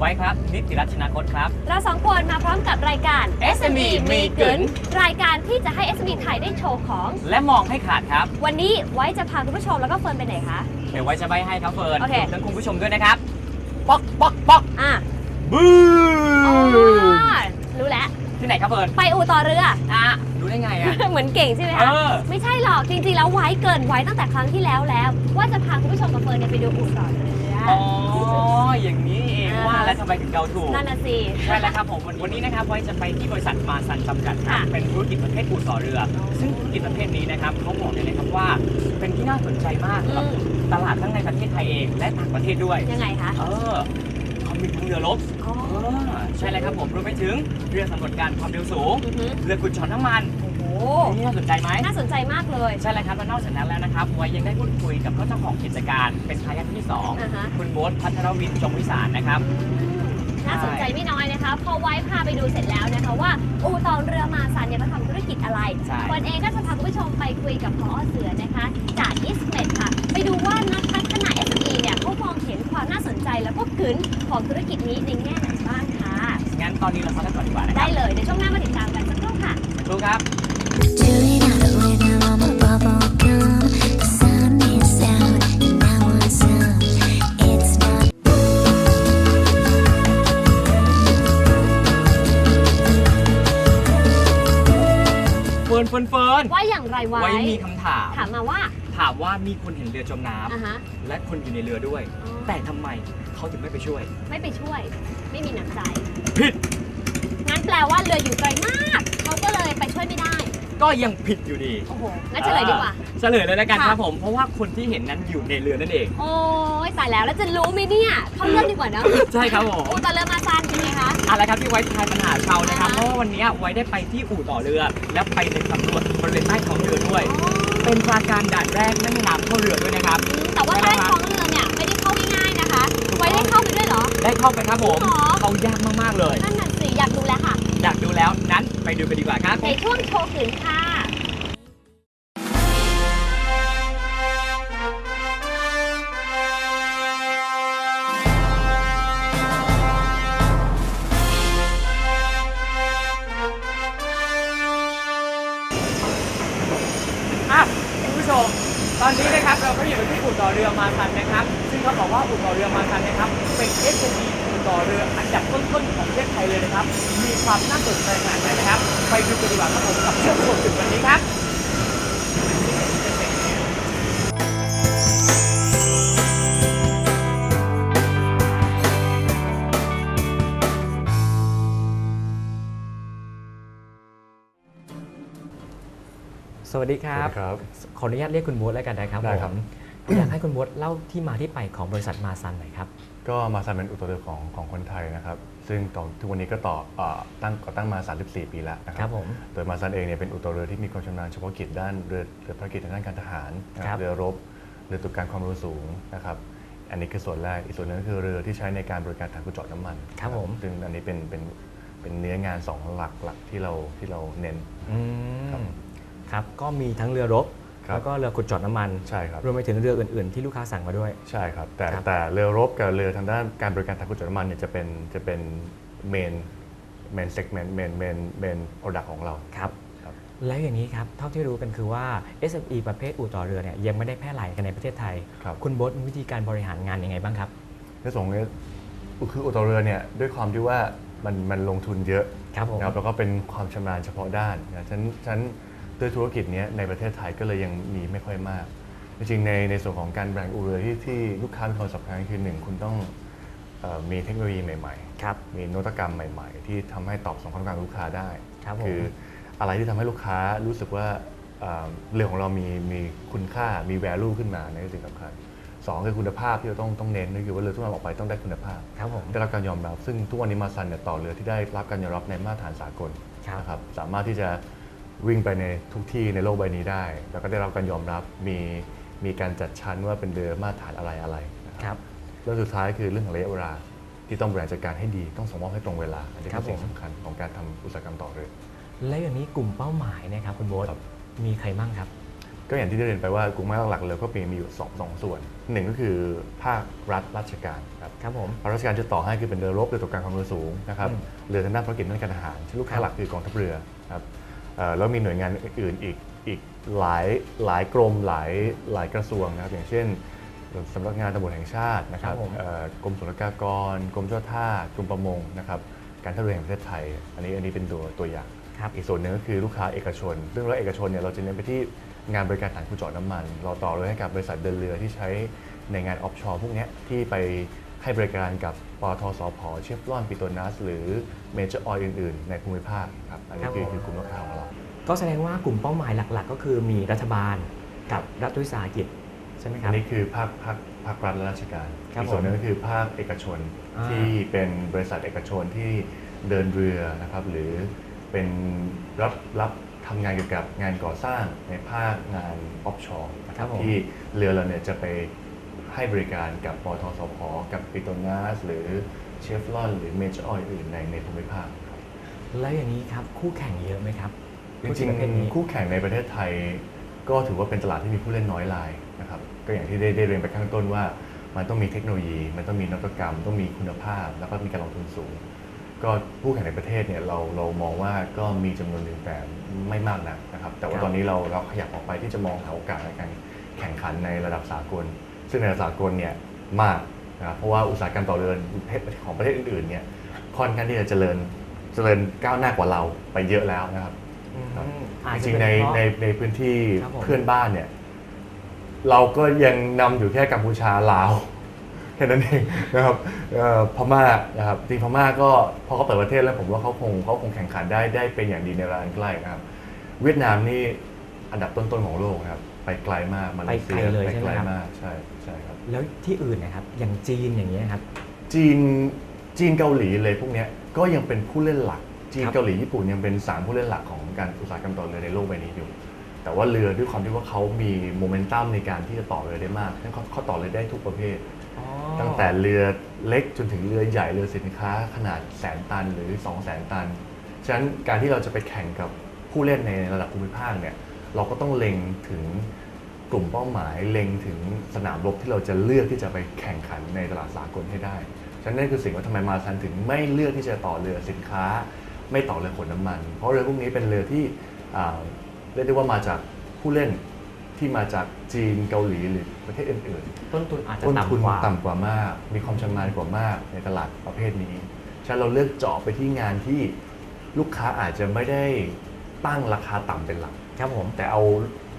ไว้ครับ นิติรัชนาคตครับ เราสองคนมาพร้อมกับรายการ SME มีกึ๋นรายการที่จะให้ SME ไทยได้โชว์ของ และมองให้ขาดครับ วันนี้ไว้จะพาคุณผู้ชมแล้วก็เฟิร์นไปไหนคะ เดี๋ยวไว้จะใบให้ครับเฟิร์นโอเครวมทั้งคุณผู้ชมด้วยนะครับป๊อกป๊อกป๊อกอะบูอ๋อมรู้แล้ว ที่ไหนครับเฟิร์นไปอู่ต่อเรืออะรู้ได้ไงอะ เหมือนเก่งใช่ไหมเอคะอไม่ใช่หรอก จริงๆ แล้วไว้เกรินไว้ตั้งแต่ครั้งที่แล้วแล้ว ว่าจะพาคุณผู้ชมกับเฟิร์นเนี่ยไปดูอู่ต่อเรือำไมถึงเดาถูก นั่นน่ะสิ ใช่แล้วครับผมวันวันนี้นะครับไว้จะไปที่บริษัทมาซันจำกัดครับค่ะเป็นธุรกิจประเภทอู่ต่อเรือ ซึ่งธุรกิจประเภทนี้นะครับเขาบอกเลยนะครับว่า เป็นที่น่าสนใจมากอืกับมตลาดทั้งในประเทศไทยเองและต่างประเทศด้วย ยังไงคะเออเขามีทั้งเรือรบอ๋อเออใช่เลยครับผมรวมไปถึงเรือสำรวจการความเร็วสูง อือหือเรือขุดเจาะน้ำมันโอ้โหนี่น่าสนใจไหม น่าสนใจมากเลยใช่เลยครับและนอกจากนั้นแล้วนะครับไว้ยังได้พูดคุยกับเจ้าของกิจการเป็นทายาทที่สอง อ่าฮะคุณโบ๊ทพัทรวินจงวิสารนะครับ น่าสนใจไม่น้อยนะคะ พอไว้พาไปดูเสร็จแล้วนะคะว่า อู่ต่อเรือมาซันเนี่ยเขาทำธุรกิจอะไรใช่ คนเองก็จะพาคุณผู้ชมไปคุยกับพอเสือนะคะ จากอิสเมดค่ะ ไปดูว่านักพัฒนา SME เนี่ยเขามองเห็นความน่าสนใจแล้วก็กึนของธุรกิจนี้ในแง่ไหนบ้างค่ะ งั้นตอนนี้เราพักกันก่อนดีกว่านะคได้รับเลยเดี๋ยวช่วงหน้ามาติดตามกันสักครู่ค่ะดูครับ ฟิร์นเฟิร์นเฟิร์นว่าอย่างไรไว้ ไว้มีคำถาม ถามมาว่า ถามว่ามีคนเห็นเรือจมน้ำอ่าฮะ และคนอยู่ในเรือด้วย อ๋อ แต่ทำไมเขาถึงไม่ไปช่วย ไม่ไปช่วย ไม่มีน้ำใจ ผิด งั้นแปลว่าเรืออยู่ไกลมาก เขาก็เลยไปช่วยไม่ได้ ก็ยังผิดอยู่ดีโอ้โหงั้นเฉลยดีกว่าเฉลยเลยแล้วกันค่ะ ครับผม เพราะว่าคนที่เห็นนั้นอยู่ในเรือนั่นเอง โอ้ยตายแล้วแล้วจะรู้ไหมเนี่ยเขาเรื่องดีกว่าเนอะใช่ครับผม อูต่อเรือมาซันเป็นไงคะ เอาละครับที่ไว้ทายปัญหาชาวนะครับอ่าเพราะว่าวันนี้ไว้ได้ไปที่อู่ต่อเรือ แล้วไปในสำรวจบริเวณใต้ท้องเรือด้วย อ๋อ เป็นปราการด่านแรกไม่ให้น้ำเข้าเรือด้วยนะครับอืมแต่ว่าใต้ท้องเรือเนี่ยไม่ได้เข้าง่ายๆนะคะ ไว้ได้เข้าไปด้วยเหรอ ได้เข้าไปครับผม จริงเหรอ เขายากมากๆเลย นั่นน่ะสิ อยากดูแล้วค่ะ อยากดูแล้วนั้นไปดูกันดีกว่าครับในช่วงโชว์ขืนค่ะอะคุณผู้ชม ตอนนี้นะครับเราก็อยู่ที่อู่ต่อเรือมาซันนะครับ ซึ่งเขาบอกว่าอู่ต่อเรือมาซันนะครับเป็น SME อู่ ต่อเรืออันดับต้นๆของประเทศไทยเลยนะครับ มีความน่าสนใจขนาดไหนนะครับ ไปดูกันดีกว่าครับผมกับช่วงโชว์ถึงวันนี้ครับสวัสดีครับครับ ขออนุญาตเรียกคุณโบ๊ทแล้วกันนะครับได้ครับผม อยากให้คุณโบ๊ทเล่าที่มาที่ไปของบริษัทมาซันหน่อยครับ ก็มาซันเป็นอุตสาหกรรมของของคนไทยนะครับ ซึ่งต่อทุกวันนี้ก็ต่อเอ่อตั้งก่อตั้งมา 34 ปีแล้วนะคครัรับบผมโดยมาซันเองเนี่ยเป็นอุตสาหกรรมที่มีความชำนาญเฉพาะกิจด้านเรือเรือภารกิจทางด้านการทหารนะคครัรับบเรือรบเรือตรวจการความเร็วสูงนะครับอันนี้คือส่วนแรกอีกส่วนหนึงก็คือเรือที่ใช้ในการบริการทางขุดเจาะน้ำมันครับผมซึ่งอันนี้เป็นเป็นเป็นเนื้องานสองหลักหลักที่เราที่เราเน้นอืมครับครับก็มีทั้งเรือรบครับ แล้วก็เรือขุดเจาะน้ำมัน ใช่ครับ รวมไปถึงเรืออื่น ๆ ที่ลูกค้าสั่งมาด้วย ใช่ครับ แต่ครับ แต่เรือรบกับเรือทางด้านการบริการทางขุดเจาะน้ำมันเนี่ยจะเป็นจะเป็นเมนเมนเซกเมนเมนเมนเมนโปรดักของเรา ครับ ครับ แล้วอย่างนี้ครับ เท่าที่รู้กันคือว่า SME ประเภทอู่ต่อเรือเนี่ยยังไม่ได้แพร่หลายกันในประเทศไทย ครับ คุณโบ๊ทมีวิธีการบริหารงานยังไงบ้างครับ ในส่วนของเนี่ยคืออุตสาหกรรมเรือเนี่ยด้วยความที่ว่ามันมันลงทุนเยอะ ครับผม นะครับแล้วก็เป็นความชำนาญเฉพาะด้านนะฉะนันฉะนัน ด้วยธุรกิจเนี้ยในประเทศไทยก็เลยยังมีไม่ค่อยมาก จริงๆในในส่วนของการแบรนด์อูเรือที่ที่ลูกค้ามีความสำคัญคือหนึ่งคุณต้องเอ่อมีเทคโนโลยีใหม่ครับๆมีนวัตกรรมใหม่ๆ ที่ทำให้ตอบสนองความต้องการของลูกค้าได้ครับผมคืออะไรที่ทำให้ลูกค้ารู้สึกว่าเอ่อเรือของเรามีมีคุณค่ามี value ขึ้นมาในนคือสิ่งสำคัญสองคือคุณภาพที่เราต้องต้องเน้นก็คือว่าเรือทุกลำออกไปต้องได้คุณภาพครับผมได้รับการยอมรับ ซึ่งทุกวันนี้มาซันเนี่ยต่อเรือที่ได้รับการยอมรับในมาตรฐานสากลครับนะครับสามารถที่จะ วิ่งไปในทุกที่ในโลกใบนี้ได้ แล้วก็ได้รับการยอมรับมีมีการจัดชั้นว่าเป็นเรือมาตรฐานอะไรอะไรนะคครัรับบเรื่องสุดท้ายคือเรื่องของระยะเวลาที่ต้องบริหารจัดการให้ดีต้องส่งมอบให้ตรงเวลาอันนี้ครัคืบอสิ่งผมสำคัญของการทำอุตสาหกรรมต่อเรือแล้วอย่างนี้กลุ่มเป้าหมายเนะครับคุณโบ๊ทครับมีใครบ้างครับ ก็อย่างที่ได้เรียนไปว่ากลุ่มไม้หลักๆเลยก็มีอยู่สองสองส่วนหนึ่งก็คือภาครัฐราชการครับครับผมภาคราชการจะต่อให้คือเป็นเรือรบเรือตกการความเร็วสูงนะครับอืมเรือทางด้านภารกิจด้านการทหารซึ่งลูกค้าหลักคือกองทัพเรือครับเอ่อ แล้วมีหน่วยงานอื่นๆอีกอีกหลายหลายกรมหลายหลายกระทรวงนะครับ อย่างเช่นสำนักงานตำรวจแห่งชาตินะครับครับผมเอ่อกรมศุลกากร กรมเจ้าท่ากรมประมงนะครับการท่าเรือแห่งประเทศไทย อันนี้อันนี้เป็นตัวตัวอย่างครับอีกส่วนหนึ่งก็คือลูกค้าเอกชน ซึ่งเราเอกชนเนี่ยเราจะเน้นไปที่งานบริการฐานขุดเจาะน้ำมัน เราต่อเลยให้กับบริษัทเดินเรือที่ใช้ในงานออฟชอร์พวกเนี้ยที่ไป ให้บริการกับปตทสพเชฟรอนปิโตนัส หรือเมเจอร์ออยอื่น ๆ ในภูมิภาคครับอันนี้คือครับผมคือกลุ่มลูกค้าของเรา ก็แสดงว่ากลุ่มเป้าหมายหลัก ๆ ก็คือมีรัฐบาลกับรัฐวิสาหกิจใช่ไหมคอัรับนนี้คือภาคภาคภาครัฐและราชการครับอีกส่วนหนึงผมก็คือภาคเอกชนอ่าที่เป็นบริษัทเอกชนที่เดินเรือนะครับหรือเป็นรับรับทำงานเกี่ยวกับงานก่อสร้างในภาคงานออฟชอร์นะคครัรับบผมที่เรือเราเนี่ยจะไป ให้บริการกับปทสพกับปิโตนัสหรือเชฟรอนหรือเมเจอร์ออยอื่นในในภูมิภาคครับแล้วอย่างนี้ครับคู่แข่งเยอะไหมครับจริงประเภทนี้ๆคู่แข่งในประเทศไทย ก็ถือว่าเป็นตลาดที่มีผู้เล่นน้อยรายนะครับก็อย่างที่ได้ได้เรียนไปข้างต้นว่า มันต้องมีเทคโนโลยี มันต้องมีนวัตกรรม ต้องมีคุณภาพ แล้วก็มีการลงทุนสูง ก็ผู้แข่งในประเทศเนี่ยเราเรามองว่าก็มีจำนวนหนึ่งแต่ไม่มากนักนะครับ แต่คว่ารับตอนนี้เราเราขยับออกไปที่จะมองหาโอกาสในการแข่งขันในระดับสากล ซึ่งในระดับสากลเนี่ยมากนะครับเพราะว่าอุตสาหกรรมต่อเรือของประเทศอื่นๆเนี่ยค่อนข้างที่จะเจริญเจริญก้าวหน้ากว่าเราไปเยอะแล้วนะครับอืมครับอาจจจะริงเป็ๆในเพราะในในพื้นที่ครับผมเพื่อนบ้านเนี่ย เราก็ยังนำอยู่แค่กัมพูชาลาวแค่นั้นเองนะครับเอ่อพม่านะครับจริงพม่าก็พอเขาเปิดประเทศแล้วผมว่าเขาคงเขาคงแข่งขันได้ได้เป็นอย่างดีในเวลาอันใกล้นะครับ เวียดนามนี่อันดับต้นๆของโลกนะครับ ไปไกลมากมาเลเซีไปไกลเลยไปใช่ไหไกมลครับ มากใช่ใช่ครับ แล้วที่อื่นนะครับ อย่างจีนอย่างเงี้ยครับ จีนจีนเกาหลีเลยพวกเนี้ยก็ยังเป็นผู้เล่นหลัก จีนครับ เกาหลีญี่ปุ่นยังเป็นสามผู้เล่นหลักของการอุตสาหกรรมต่อเรือในโลกใบนี้อยู่ แต่ว่าเรือด้วยความที่ว่าเขามีโมเมนตัมในการที่จะต่อเรือได้มากนั่นเขาเขาต่อเรือได้ทุกประเภทอ๋อตั้งแต่เรือเล็กจนถึงเรือใหญ่เรือสินค้าขนาดแสนตันหรือ 2 0 0แสนตัน ฉะนั้นการที่เราจะไปแข่งกับผู้เล่นในระดับภูมิภาคเนี่ย เราก็ต้องเล็งถึงกลุ่มเป้าหมายเล็งถึงสนามรบที่เราจะเลือกที่จะไปแข่งขันในตลาดสากลให้ได้ฉะนั้นนั่นคือสิ่งว่าทำไมมาซันถึงไม่เลือกที่จะต่อเรือสินค้า ไม่ต่อเรือขนน้ำมัน เพราะเรือพวกนี้เป็นเรือที่อ่าเรียกได้ว่ามาจากผู้เล่นที่มาจากจีนเกาหลีหรือประเทศอื่นๆ ต้นทุนอาจจะต้นทุนต่ำกว่าต่ำกว่ามาก มีความชำนาญกว่ามากในตลาดประเภทนี้ฉะนั้นเราเลือกเจาะไปที่งานที่ลูกค้าอาจจะไม่ได้ตั้งราคาต่ำเป็นหลัก ครับผมแต่เอา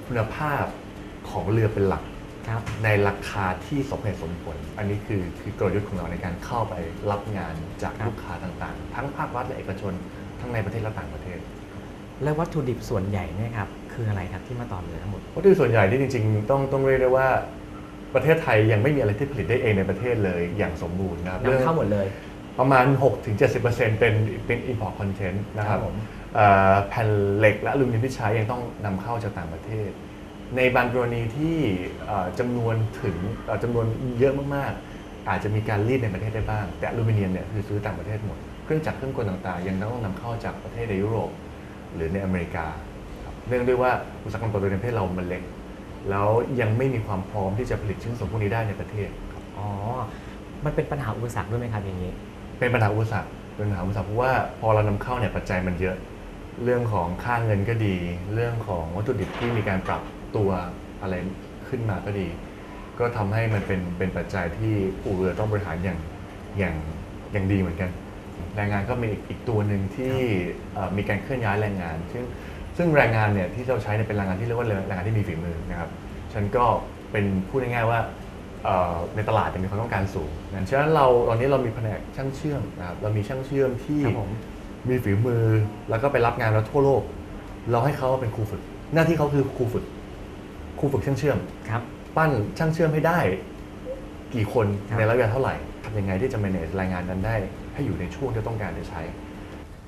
คุณภาพของเรือเป็นหลัก ครับ ในราคาที่สมเหตุสมผล อันนี้คือคือกลยุทธ์ของเราในการเข้าไปรับงานจากครับ ลูกค้าต่างๆ ทั้งภาครัฐและเอกชน ทั้งในประเทศและต่างประเทศ แล้ววัตถุดิบส่วนใหญ่เนี่ยครับคืออะไรครับที่มาต่อเรือทั้งหมด วัตถุดิบส่วนใหญ่ที่จริงๆ ต้องต้องเรียกได้ว่า ประเทศไทยยังไม่มีอะไรที่ผลิตได้เองในประเทศเลยอย่างสมบูรณ์นะครับนำเข้าหมดเลย ประมาณ 6-70%เป็นเป็น import content นะครับครับผมเอ่อ แผ่นเหล็กและอลูมิเนียมที่ใช้ยังต้องนำเข้าจากต่างประเทศ ในบางกรณีที่เอ่อจำนวนถึงเอ่อจำนวนเยอะมากๆ อาจจะมีการรีดในประเทศได้บ้าง แต่อลูมิเนียมเนี่ยคือซื้อต่างประเทศหมด เครื่องจักรเครื่องกลต่างๆ ยังต้องนำเข้าจากประเทศในยุโรป หรือในอเมริกาครับเนื่องด้วยว่าอุตสาหกรรมต่อเรือในประเทศเรามันเล็ก แล้วยังไม่มีความพร้อมที่จะผลิตชิ้นส่วนพวกนี้ได้ในประเทศ อ๋อ มันเป็นปัญหาอุปสรรคด้วยไหมครับอย่างนี้ เป็นปัญหาอุปสรรคเป็นปัญหาอุปสรรคเพราะว่าพอเรานำเข้าเนี่ยปัจจัยมันเยอะ เรื่องของค่าเงินก็ดี เรื่องของวัตถุดิบที่มีการปรับตัวอะไรขึ้นมาก็ดี ก็ทำให้มันเป็นเป็นปัจจัยที่อู่เรือต้องบริหารอย่างอย่างอย่างดีเหมือนกัน แรงงานก็มีอีกอีกตัวหนึ่งที่เอ่อมีการเคลื่อนย้ายแรงงาน ซึ่งซึ่งแรงงานเนี่ยที่เราใช้เนี่ยเป็นแรงงานที่เรียกว่าแรงงานที่มีฝีมือนะครับฉันก็เป็นพูดง่ายๆว่าเอ่อในตลาดเนี่ยมีความต้องการสูงนะฉะนั้นเราตอนนี้เรามีแผนกช่างเชื่อมนะครับเรามีช่างเชื่อมที่ครับผม มีฝีมือ แล้วก็ไปรับงานแล้วทั่วโลก เราให้เขาเป็นครูฝึก หน้าที่เขาคือครูฝึก ครูฝึกช่างเชื่อมครับ ปั้นช่างเชื่อมให้ได้ กี่คนครับในระยะเวลาเท่าไหร่ทำยังไงที่จะ manage รายงานนั้นได้ ให้อยู่ในช่วงที่ต้องการจะใช้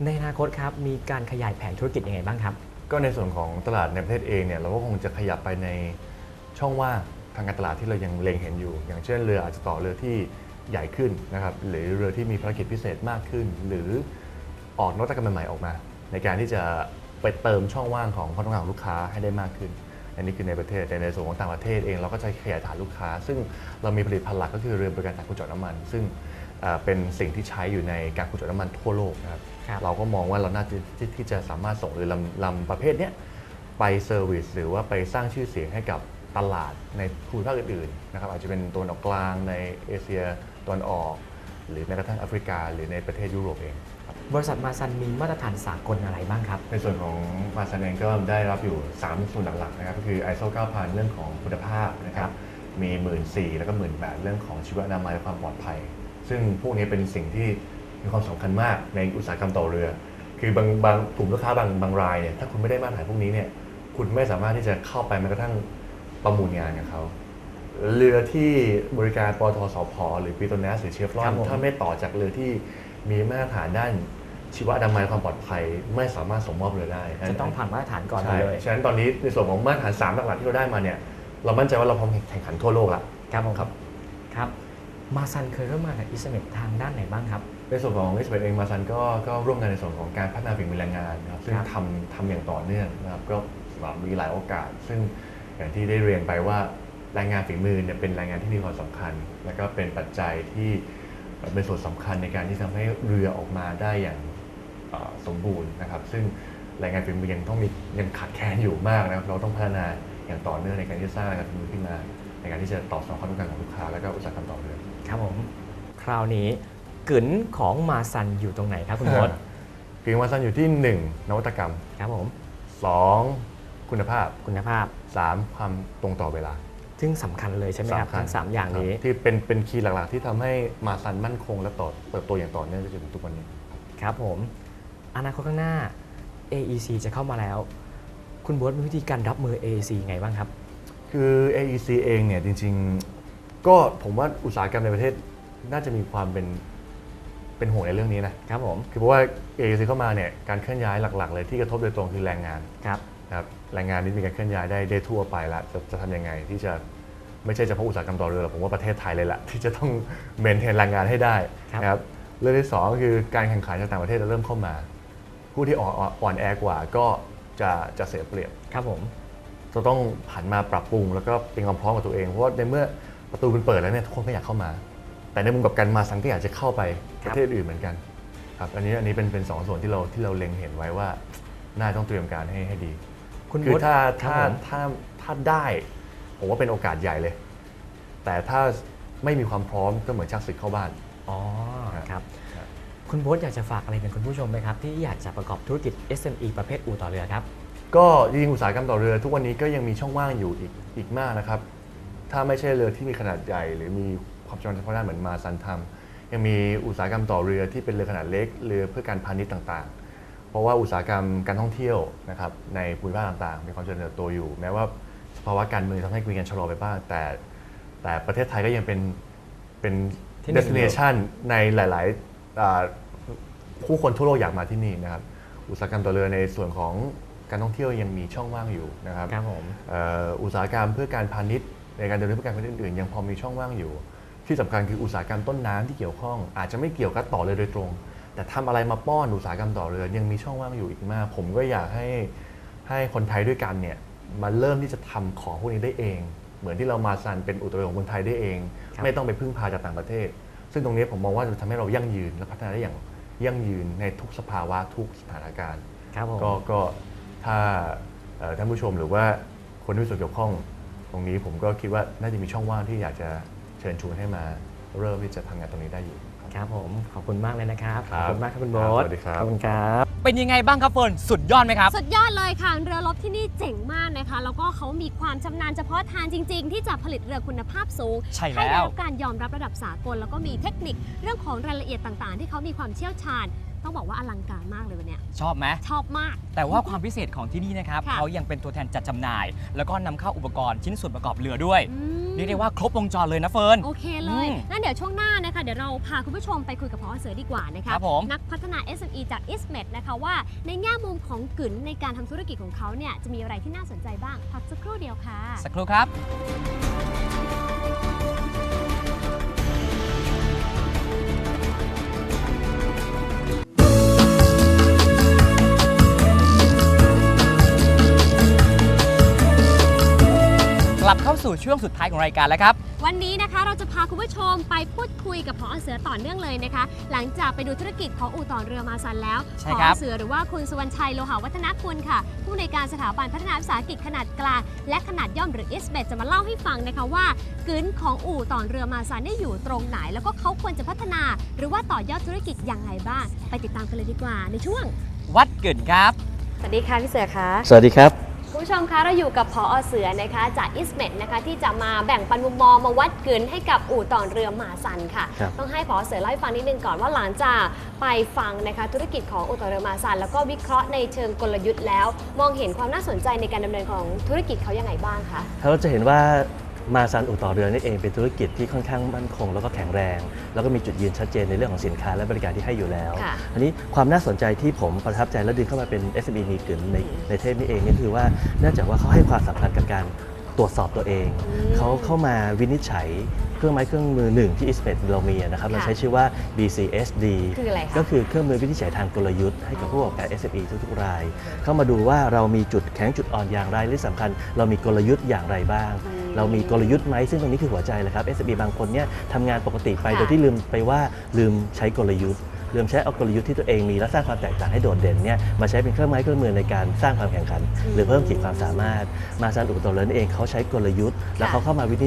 ในอนาคตครับมีการขยายแผนธุรกิจยังไงบ้างครับ ก็ในส่วนของตลาดในประเทศเองเนี่ยเราก็คงจะขยับไปในช่องว่างทางการตลาดที่เรายังเล็งเห็นอยู่ อย่างเช่นเรืออาจจะต่อเรือที่ใหญ่ขึ้นนะครับหรือเรือที่มีภารกิจพิเศษมากขึ้น หรือ ออกนวัตกรรมใหม่ๆออกมา ในการที่จะไปเติมช่องว่างของความต้องการของลูกค้าให้ได้มากขึ้น อันนี้คือในประเทศแต่ในส่วนของต่างประเทศเองเราก็จะขยายฐานลูกค้า ซึ่งเรามีผลิตภัณฑ์หลักก็คือเรือบริการการขุดเจาะน้ำมัน ซึ่งเอ่อเป็นสิ่งที่ใช้อยู่ในการขุดเจาะน้ำมันทั่วโลกนะครับครับเราก็มองว่าเราน่าจะที่ที่จะสามารถส่งเรือลำลำประเภทเนี้ยไปเซอร์วิสหรือว่าไปสร้างชื่อเสียงให้กับตลาดในภูมิภาคอื่นๆนะครับอาจจะเป็นตัวนออกกลางในเอเชียตะวันออก หรือแม้กระทั่งแอฟริกา หรือในประเทศยุโรปเองครั บบริษัทมาซันมีมาตรฐานสากลอะไรบ้างครับ ในส่วนของมาซันเองก็ได้รับอยู่ 3 ส่วนหลักๆนะครับก็คือ ISO 9000 เรื่องของคุณภาพนะครับมี1 4 0 0 0แล้วก็1 8 0 0 0เรื่องของชีวอนามัยและความปลอดภัย ซึ่งพวกนี้เป็นสิ่งที่มีความสำคัญมากในอุตสาหกรรมต่อเรือ คือบางบางกลุ่มลูกค้าบางบางรายเนี่ยถ้าคุณไม่ได้มาตรฐานพวกนี้เนี่ยคุณไม่สามารถที่จะเข้าไปแม้กระทั่งประมูลงานกับเขาเรือที่บริการปตทสพหรือปีโตรเนสหรือเชฟรอครันบผมถ้าไม่ต่อจากเรือที่ มีมาตรฐานด้านชีวอนามัยและความปลอดภัยไม่สามารถส่งมอบเรือได้จะต้องผ่านมาตรฐานก่อนใช่เลยฉะนั้นตอนนี้ในส่วนของมาตรฐาน3หลักๆที่เราได้มาเนี่ยเรามั่นใจว่าเราพร้อมแข่งขันทั่วโลกละครับผมครับครับมาซันเคยร่วมงานกับอิสเมททางด้านไหนบ้างครับในส่วนของอิสเปนเองมาซันก็ก็ร่วมงานในส่วนของการพัฒนาฝีมือแรงงานนะครับซึ่งครับทำทำอย่างต่อเนื่องนะครับก็มีหลายโอกาส ซึ่งอย่างที่ได้เรียนไปว่าแรงงานฝีมือเนี่ยเป็นแรงงานที่มีความสำคัญ และก็เป็นปัจจัยที่ เป็นส่วนสำคัญในการที่ทำให้เรือออกมาได้อย่างเอ่อสมบูรณ์นะครับ ซึ่งแรงงานฝีมือยังต้องมียังขาดแคลนอยู่มากนะครับ เราต้องพัฒนาอย่างต่อเนื่องในการที่จะสร้างแรงงานฝีมือขึ้นมา ในการที่จะตอบสนองความต้องการของลูกค้าและก็อุตสาหกรรมต่อเรือครับผมคราวนี้กึ๋นของมาซันอยู่ตรงไหนครับคุณโบดคือมาซันอยู่ที่ 1 นวัตกรรมครับผม2คุณภาพคุณภาพ 3 ความตรงต่อเวลา ซึ่งสำคัญเลยใช่ไหมครับสำคัญทั้งสามอย่างนี้ครับที่เป็นเป็นคีย์หลักๆ ที่ทำให้มาซันมั่นคงและต่อเติบโตอย่างต่อเนื่องจนถึงทุกวันนี้ครับผมอนาคตข้างหน้า AEC จะเข้ามาแล้ว คุณโบดมีวิธีการรับมือ AEC ไงบ้างครับ คือ AEC เองเนี่ยจริงๆ ก็ผมว่าอุตสาหกรรมในประเทศน่าจะมีความเป็นเป็นห่วงในเรื่องนี้นะครับผมคือเพราะว่า AEC เข้ามาเนี่ยการเคลื่อนย้ายหลักๆ เลยที่กระทบโดยตรงคือแรงงานครับ นะครับแรงงานนี่มีการเคลื่อนย้ายได้ได้ทั่วไปแล้วจะจะทำยังไงที่จะไม่ใช่เฉพาะอุตสาหกรรมต่อเรือหรอกผมว่าประเทศไทยเลยแหละที่จะต้องเมนเทนแรงงานให้ได้ครับนะครับเรื่องที่สองก็คือการแข่งขันจากต่างประเทศจะเริ่มเข้ามา ผู้ที่อ่อนอ่อนแอกว่าก็จะจะเสียเปรียบครับผมจะต้องผันมาปรับปรุง แล้วก็เป็นความพร้อมกับตัวเองเพราะว่าในเมื่อประตูมันเปิดแล้วเนี่ยทุกคนก็อยากเข้ามา แต่ในมุมกลับกันมาซังก็อยากจะเข้าไปคปรับระเทศอื่นเหมือนกันครับอันนี้อันนี้เป็นเป็นสองส่วนที่เราที่เราเล็งเห็นไว้ว่าน่าต้องเตรียมการให้ให้ดี คุณคือโบ๊ทถ้าครับถ้าผมถ้าถ้าได้ผมว่าเป็นโอกาสใหญ่เลย แต่ถ้าไม่มีความพร้อมก็เหมือนชักศึกเข้าบ้านอ๋อครับครับครับคุณโบ๊ทอยากจะฝากอะไรเป็นคุณผู้ชมไหมครับ ที่อยากจะประกอบธุรกิจ SME ประเภทอู่ต่อเรือครับ ก็จริงๆอุตสาหกรรมต่อเรือ ทุกวันนี้ก็ยังมีช่องว่างอยู่อีกอีกมากนะครับ ถ้าไม่ใช่เรือที่มีขนาดใหญ่ หรือมีความชำนาญเฉพาะด้านเหมือนมาซันทำยังมีอุตสาหกรรมต่อเรือที่เป็นเรือขนาดเล็กเรือเพื่อการพาณิชย์ต่างๆ เพราะว่าอุตสาหกรรมการท่องเที่ยวนะครับในภูมิภาคต่างๆ มีความเจริญเติบโตอยู่ แม้ว่าสภาวะการเมืองทำให้มีการชะลอไปบ้าง แต่แต่ประเทศไทยก็ยังเป็นเป็น ที่หนึ่ง destination ในหลายๆอ่าผู้คนทั่วโลกอยากมาที่นี่นะครับ อุตสาหกรรมต่อเรือในส่วนของการท่องเที่ยวยังมีช่องว่างอยู่นะครับครับผม เอ่ออุตสาหกรรมเพื่อการพาณิชย์ในการเดินเรือเพื่อการพาณิชย์อื่นๆยังพอมีช่องว่างอยู่ ที่สำคัญคืออุตสาหกรรมต้นน้ำที่เกี่ยวข้อง อาจจะไม่เกี่ยวกับต่อเรือโดยตรง แต่ทำอะไรมาป้อนอุตสาหกรรมต่อเรือยังมีช่องว่างอยู่อีกมาก ผมก็อยากให้ให้คนไทยด้วยกันเนี่ยมาเริ่มที่จะทำของพวกนี้ได้เอง เหมือนที่เรามาซันเป็นอุตสาหกรรมของคนไทยได้เองครับไม่ต้องไปพึ่งพาจากต่างประเทศ ซึ่งตรงนี้ผมมองว่าจะทำให้เรายั่งยืนและพัฒนาได้อย่างยั่งยืนในทุกสภาวะทุกสถานการณ์ครับผมก็ก็ถ้าเอ่อท่านผู้ชมหรือว่าคนที่มีส่วนเกี่ยวข้องตรงนี้ผมก็คิดว่าน่าจะมีช่องว่างที่อยากจะเชิญชวนให้มาเริ่มที่จะทำงานตรงนี้ได้อยู่ ครับครับผมขอบคุณมากเลยนะครับคขรัอบบคุณมากครับคุณคโบ๊รับทสวัสดีครับขอบคุณครับ เป็นยังไงบ้างครับเฟิร์นสุดยอดไหมครับ สุดยอดเลยค่ะ เรือรบที่นี่เจ๋งมากนะคะ แล้วก็เขามีความชำนาญเฉพาะทางจริง ๆ ที่จะผลิตเรือคุณภาพสูงใช่ให้แล้ได้วรับการยอมรับระดับสากล แล้วก็มีเทคนิคเรื่องของรายละเอียดต่างๆ ที่เขามีความเชี่ยวชาญ ต้องบอกว่าอลังการมากเลยวันเนี้ยชอบไหมชอบมาก แต่ว่าความพิเศษของที่นี่นะครับค่ะ เขายังเป็นตัวแทนจัดจำหน่าย แล้วก็นำเข้าอุปกรณ์ชิ้นส่วนประกอบเรือด้วย อืม เรียกได้ว่าครบวงจรเลยนะเฟิร์น โอเคเลยอืมงั้นเดี๋ยวช่วงหน้านะคะ เดี๋ยวเราพาคุณผู้ชมไปคุยกับพอเสือดีกว่านะคะ ครับผม นักพัฒนา SME จาก ISMED นะคะว่าในแง่มุมของกึ๋นในการทำธุรกิจของเขาเนี่ยจะมีอะไรที่น่าสนใจบ้าง พักสักครู่เดียวค่ะ สักครู่ครับ ลับเข้าสู่ช่วงสุดท้ายของรายการแล้วครับ วันนี้นะคะเราจะพาคุณผู้ชมไปพูดคุยกับพอเสือต่อเนื่องเลยนะคะ หลังจากไปดูธุรกิจของอู่ต่อเรือมาซันแล้วใช่พครับอเสือหรือว่าคุณสุวรรณชัยโลหะวัฒนคุณค่ะ ผู้ในวยการสถาบันพัฒนาวิสาหกิจขนาดกลางและขนาดย่อมหรืออิสเบจะมาเล่าให้ฟังนะคะว่ากึนของอู่ต่อเรือมาซันเนี่ยอยู่ตรงไหน แล้วก็เขาควรจะพัฒนา หรือว่าต่อยอดธุรกิจอย่างไรบ้างไปติดตามกันเลยดีกว่าในช่วง วัดเกินครับสวัสดีค่ะพี่เสือคะสวัสดีครับ คุณผู้ชมคะเราอยู่กับพอเสือนะคะจากอิสเมดนะคะที่จะมาแบ่งปันมุมมองมาวัดกึนให้กับอู่ต่อเรือหมาซันค่ะ ครับต้องให้พอเสือเล่าให้ฟังนิดนึงก่อนว่าหลังจากไปฟังนะคะธุรกิจของอู่ต่อเรือหมาซัน แล้วก็วิเคราะห์ในเชิงกลยุทธ์แล้ว มองเห็นความน่าสนใจในการดำเนินของธุรกิจเขายังไงบ้างคะเราจะเห็นว่า มาซันอู่ต่อเรือนี่เองเป็นธุรกิจที่ค่อนข้างมั่นคง แล้วก็แข็งแรง แล้วก็มีจุดยืนชัดเจนในเรื่องของสินค้าและบริการที่ให้อยู่แล้วค่ะอันนี้ความน่าสนใจที่ผมประทับใจและดึงเข้ามาเป็น SME มีกึ่นในในเทปนี้เองนี่คือว่าเนื่องจากว่าเขาให้ความสำคัญกับการตรวจสอบตัวเองอืมเขาเข้ามาวินิจฉัยเครื่องไม้เครื่องมือหนึ่งที่อิสเปเรามีนะครับเราค่ะใช้ชื่อว่า BCSD คืออะไรคะก็คือเครื่องมือวินิจฉัยทางกลยุทธ์ให้กับผู้ประกอบการ SME ทุกๆราย เข้ามาดูว่าเรามีจุดแข็งจุดอ่อนอย่างไรและสำคัญ เรามีกลยุทธ์อย่างไรบ้างอืม เรามีกลยุทธ์ไหมซึ่งตรงนี้คือหัวใจเลยครับ SME บางคนเนี่ยทำงานปกติไปค่ะโดยที่ลืมไปว่าลืมใช้กลยุทธ์ลืมใช้เอากลยุทธ์ที่ตัวเองมีและสร้างความแตกต่างให้โดดเด่นเนี่ยมาใช้เป็นเครื่องไม้เครื่องมือในการสร้างความแข่งขัน หรือเพิ่มขีดความสามารถมาซานอุตโตเลนเองเขาใช้กลยุทธ์ แล้วเขาเข้ามาวินิจ